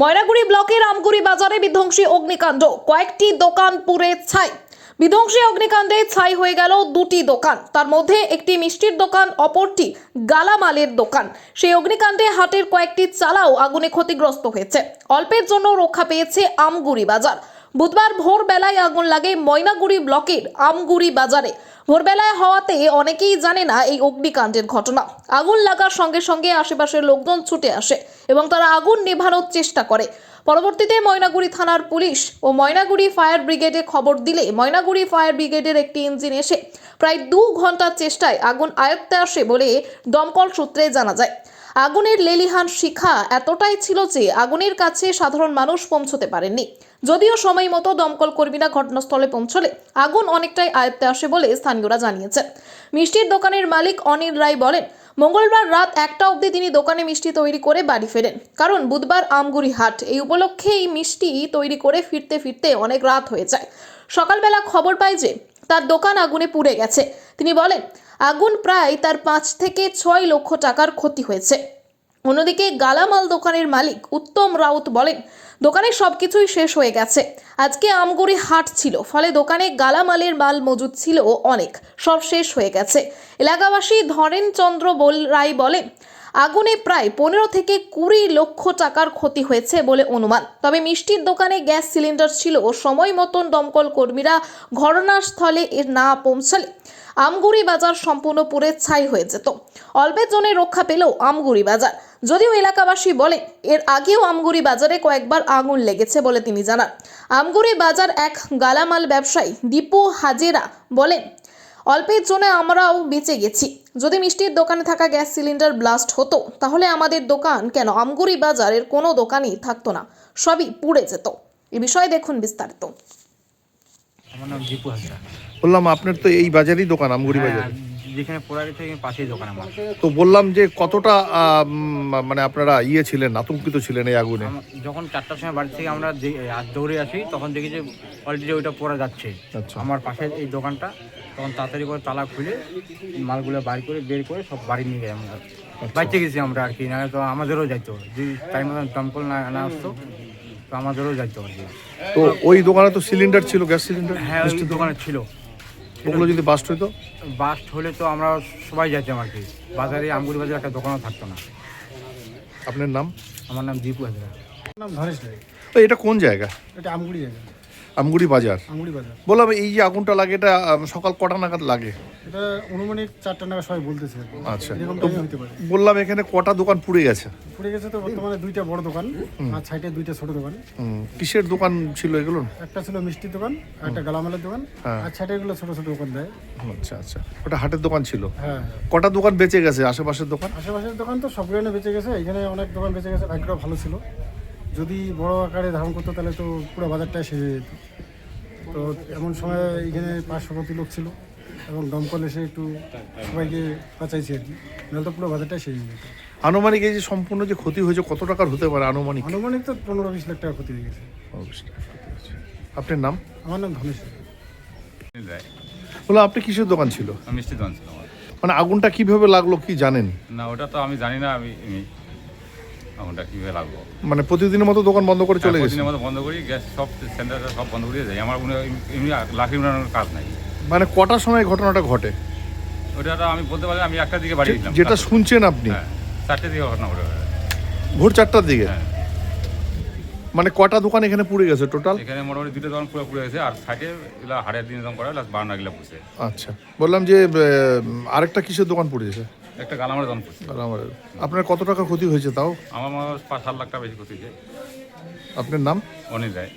ময়নাগুড়ি ব্লকের আমগুড়ি বাজারে বিধ্বংসী অগ্নিকাণ্ড। কয়েকটি দোকান পুড়ে ছাই। বিধ্বংসী অগ্নিকাণ্ডে ছাই হয়ে গেল দুটি দোকান। তার মধ্যে একটি মিষ্টির দোকান, অপরটি গালামালের দোকান। সেই অগ্নিকাণ্ডে হাটের কয়েকটি চালাও আগুনে ক্ষতিগ্রস্ত হয়েছে। অল্পের জন্য রক্ষা পেয়েছে আমগুড়ি বাজার। বুধবার ভোরবেলায় আগুন লাগে ময়নাগুড়ি ব্লকের আমগুড়ি বাজারে। ভোরবেলায় হওয়াতে অনেকেই জানে না এই অগ্নিকাণ্ডের ঘটনা। আগুন লাগার সঙ্গে সঙ্গে আশেপাশের লোকজন ছুটে আসে এবং তারা আগুন নেভানোর চেষ্টা করে। পরবর্তীতে ময়নাগুড়ি থানার পুলিশ ও ময়নাগুড়ি ফায়ার ব্রিগেডে খবর দিলে ময়নাগুড়ি ফায়ার ব্রিগেডের একটি ইঞ্জিন এসে প্রায় দু ঘণ্টার চেষ্টায় আগুন আয়ত্তে আসে বলে দমকল সূত্রে জানা যায়। আগুনের লেলিহান শিখা এতটাই ছিল যে আগুনের কাছে সাধারণ মানুষ পৌঁছতে পারেননি। যদিও সময় মতো দমকল কর্মীরা ঘটনাস্থলে পৌঁছলে আগুন অনেকটাই আয়ত্তে আসে বলে স্থানীয়রা জানিয়েছেন মিষ্টির দোকানের মালিক অনিল রায় বলেন, মঙ্গলবার রাত একটা অবধি তিনি দোকানে মিষ্টি তৈরি করে বাড়ি ফেরেন। কারণ বুধবার আমগুড়ি হাট, এই উপলক্ষে এই মিষ্টি তৈরি করে ফিরতে ফিরতে অনেক রাত হয়ে যায়। সকালবেলা খবর পায় যে, তার দোকান আগুনে পুড়ে গেছে। তিনি বলেন, আগুন প্রায় তার পাঁচ থেকে ছয় লক্ষ টাকার ক্ষতি হয়েছে। অন্যদিকে গালামাল দোকানের মালিক উত্তম রাউত বলেন, দোকানে সব কিছুই শেষ হয়ে গেছে। আজকে আমগুড়ি হাট ছিল, ফলে দোকানে গালামালের মাল মজুদ ছিল অনেক, সব শেষ হয়ে গেছে। এলাকাবাসী ধরেন চন্দ্র বল রায় বলেন, আগুনে প্রায় পনেরো থেকে কুড়ি লক্ষ টাকার ক্ষতি হয়েছে বলে অনুমান। তবে মিষ্টির দোকানে গ্যাস সিলিন্ডার ছিল ও সময় মতন দমকল কর্মীরা ঘটনাস্থলে এর না পৌঁছালে আমগুড়ি বাজার সম্পূর্ণ পুড়ে ছাই হয়ে যেত। অল্পের জনে রক্ষা পেলেও আমগুড়ি বাজার। যদিও এলাকাবাসী বলে এর আগেও আমগুড়ি বাজারে কয়েকবার আগুন লেগেছে বলে তিনি জানান। আমগুড়ি বাজার এক গালামাল ব্যবসায়ী দীপু হাজেরা বলেন অল্পের জন্য আমরাও বেঁচে গেছি। যদি মিষ্টির দোকানে থাকা গ্যাস সিলিন্ডার ব্লাস্ট হতো তাহলে আমাদের দোকান কেন আমগুড়ি বাজারের কোনো দোকানই থাকতো না সবই পুড়ে যেত। এ বিষয়ে দেখুন বিস্তারিত। আমার নাম দীপু হাজরা। বললাম আপনার তো এই বাজারই দোকান আমগুড়ি বাজার। হ্যাঁ, যেখানে পড়া গেছে এখানে পাশেই দোকান আমার। তো বললাম যে কতটা আহ, উম, মানে আপনারা ইয়ে ছিলেন আতঙ্কিত ছিলেন এই আগুনে? আমার- যখন চারটার সময় বাড়ি থেকে আমরা যে- আহ, দৌড়ে আসি তখন দেখি যে অলরেডি ওইটা পড়া যাচ্ছে। আচ্ছা। আমার পাশে এই দোকানটা তখন তাড়াতাড়ি করে তালা খুলে মালগুলো বাইর করে বের করে সব বাড়ি নিয়ে গেছে আমরা। বাড়িতে গেছি আমরা আর কি না তো আমাদেরও যাইতো। যদি টাইম মতন দমকল না না আসতো তো আমাদেরও যাইতো আর কি। তো ওই দোকানে তো সিলিন্ডার ছিল গ্যাস সিলিন্ডার হ্যাঁ ওই দোকানে ছিল। ওগুলো যদি বাস্ট হইতো? বাস্ট হলে তো আমরা সবাই যাইতাম আর কি। বাজারে আমগুড়ি বাজারে একটা দোকানও থাকতো না। আপনার নাম? আমার নাম দীপু হাজরা। নাম ধনেশ এটা কোন জায়গা? এটা আমগুড়ি জায়গা। আমগুড়ি বাজার। আমগুড়ি বাজার। বললাম এই যে আগুনটা লাগে এটা সকাল কটা নাগাদ লাগে? এটা অনুমানিক চারটা নাগাদ সবাই বলতেছে আচ্ছা। তো বললাম এখানে কটা দোকান পুড়ে গেছে? পড়ে গেছে তো বর্তমানে দুইটা বড় দোকান আর সাইডে দুইটা ছোট দোকান। কিসের দোকান ছিল এগুলো? একটা ছিল মিষ্টির দোকান একটা গালামালের দোকান হ্যাঁ। আর সাইডে গুলো ছোট ছোট দোকান দেয়। আচ্ছা আচ্ছা। ওটা হাটের দোকান ছিল? হ্যাঁ কটা দোকান বেঁচে গেছে? আশেপাশের দোকান? আশেপাশের দোকান তো সবগুলো বেঁচে গেছে। এখানে অনেক দোকান বেঁচে গেছে। ভাগ্যটা ভালো ছিল। যদি বড় আকারে ধারণ করতো তাহলে তো পুরো বাজারটাই শেষ হয়ে যেত। তো এমন সময় এখানে পার্শ্ববর্তী লোক ছিল এবং দমকল এসে একটু সবাইকে বাঁচাইছে আর কি। নাহলে তো পুরো বাজারটাই শেষ হয়ে যেত। আনুমানিক এই যে সম্পূর্ণ যে ক্ষতি হয়েছে কত টাকার হতে পারে আনুমানিক? আনুমানিক তো পনেরো বিশ লাখ টাকা ক্ষতি হয়ে গেছে। অবশ্যই। আপনার নাম? আমার নাম ধনেশ বললাম আপনি কিসের দোকান ছিল? মিষ্টি দোকান ছিল মানে আগুনটা কীভাবে লাগল কি জানেন? না ওটা তো আমি জানি না আমি আমি আগুনটা কীভাবে লাগবো? মানে প্রতিদিনের মতো দোকান বন্ধ করে চলে গেছে। প্রতিদিনের মতো বন্ধ করি গ্যাস সব সেন্টার সব বন্ধ করে যাই আমার কোনো এমনি লাখি উড়ানোর কাজ নাই। মানে কটার সময় ঘটনাটা ঘটে? ওটা আমি বলতে পারি আমি একটার দিকে বাড়ি গেছিলাম যেটা শুনছেন আপনি? হ্যাঁ চারটে দিকে ঘটনা ঘটে ভোর চারটার দিকে? হ্যাঁ। মানে কটা দোকান এখানে পুড়ে গেছে টোটাল? এখানে মোটামুটি দুটো দোকান পুরো পুড়ে গেছে আর সাইডে এগুলো হাড়ের দিন দোকান করা প্লাস বারান্না গিলা পুষে আচ্ছা। বললাম যে আরেকটা কিসের দোকান পুড়েছে একটা গালামার দান করছে। গালামারে আপনার কত টাকা ক্ষতি হয়েছে তাও? আমার মনে হয় পাঁচ সাত লাখ টাকা বেশি ক্ষতি হয়েছে। আপনার নাম? অনিল রায়।